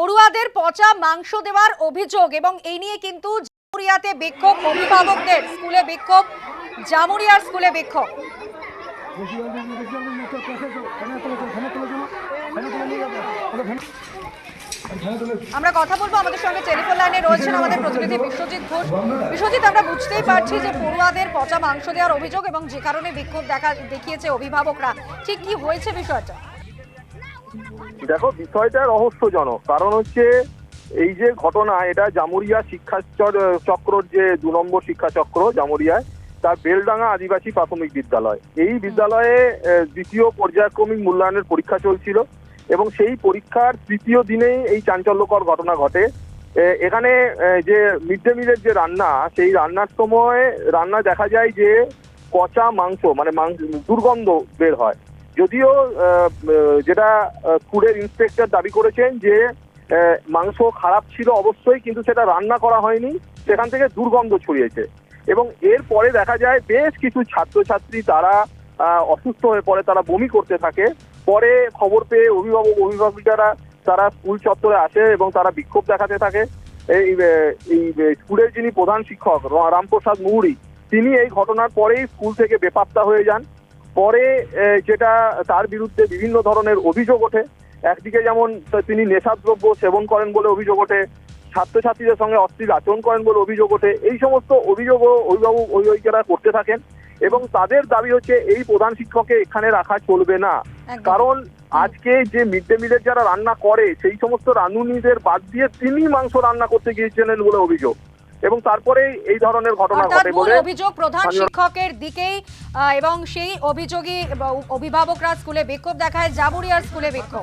পড়ুয়াদের পচা মাংস দেওয়ার অভিযোগ এবং এই নিয়ে কিন্তু জামুরিয়াতে বিক্ষোভ অভিভাবকদের স্কুলে বিক্ষোভ, জামুরিয়ার স্কুলে বিক্ষোভ। আমরা কথা বলব, আমাদের সঙ্গে টেলিফোন লাইনে রয়েছেন আমাদের প্রতিনিধি বিশ্বজিৎ ঘোষ। বিশ্বজিৎ, আমরা বুঝতেই পারছি যে পড়ুয়াদের পচা মাংস দেওয়ার অভিযোগ এবং যে কারণে বিক্ষোভ দেখা দেখিয়েছে অভিভাবকরা। ঠিক কি হয়েছে বিষয়টা? দেখো, বিষয়টা রহস্যজনক। কারণ হচ্ছে, এই যে ঘটনা, এটা জামুরিয়া শিক্ষা চক্রর যে দু নম্বর শিক্ষা চক্র জামুরিয়ায়, তার বেলডাঙ্গা আদিবাসী প্রাথমিক বিদ্যালয়। এই বিদ্যালয়ে দ্বিতীয় পর্যায়ক্রমিক মূল্যায়নের পরীক্ষা চলছিল এবং সেই পরীক্ষার তৃতীয় দিনেই এই চাঞ্চল্যকর ঘটনা ঘটে। এখানে যে মিড ডে মিলের যে রান্না, সেই রান্নার সময় রান্না দেখা যায় যে পচা মাংস মানে মাংস, দুর্গন্ধ বের হয়। যদিও যেটা ফুডের ইন্সপেক্টর দাবি করেছেন যে মাংস খারাপ ছিল অবশ্যই, কিন্তু সেটা রান্না করা হয়নি, সেখান থেকে দুর্গন্ধ ছড়িয়েছে। এবং এরপরে দেখা যায় বেশ কিছু ছাত্রছাত্রী তারা অসুস্থ হয়ে পড়ে, তারা বমি করতে থাকে। পরে খবর পেয়ে অভিভাবক, অভিভাবিকারা তারা স্কুল চত্বরে আসে এবং তারা বিক্ষোভ দেখাতে থাকে। এই এই স্কুলের যিনি প্রধান শিক্ষক রামপ্রসাদ মুহুরী, তিনি এই ঘটনার পরেই স্কুল থেকে বেপাত্তা হয়ে যান। পরে যেটা তার বিরুদ্ধে বিভিন্ন ধরনের অভিযোগ ওঠে। একদিকে যেমন তিনি নেশাদ্রব্য সেবন করেন বলে অভিযোগ ওঠে ছাত্রছাত্রীদের সঙ্গে অশ্লীল আচরণ করেন বলে অভিযোগ ওঠে। এই সমস্ত অভিযোগও অভিভাবক অভিভাবিকারা করতে থাকেন এবং তাদের দাবি হচ্ছে এই প্রধান শিক্ষককে এখানে রাখা চলবে না। কারণ আজকে যে মিড ডে মিলের যারা রান্না করে সেই সমস্ত রাঁধুনিদের বাদ দিয়ে তিনি মাংস রান্না করতে গিয়েছিলেন বলে অভিযোগ। এবং তারপরে এই ধরনের ঘটনা ঘটে বলে অভিযোগ প্রধান শিক্ষকের দিকেই এবং সেই অভিযোগী অভিভাবকরা স্কুলে বিক্ষোভ দেখায় জাবুরিয়ার স্কুলে বিক্ষোভ।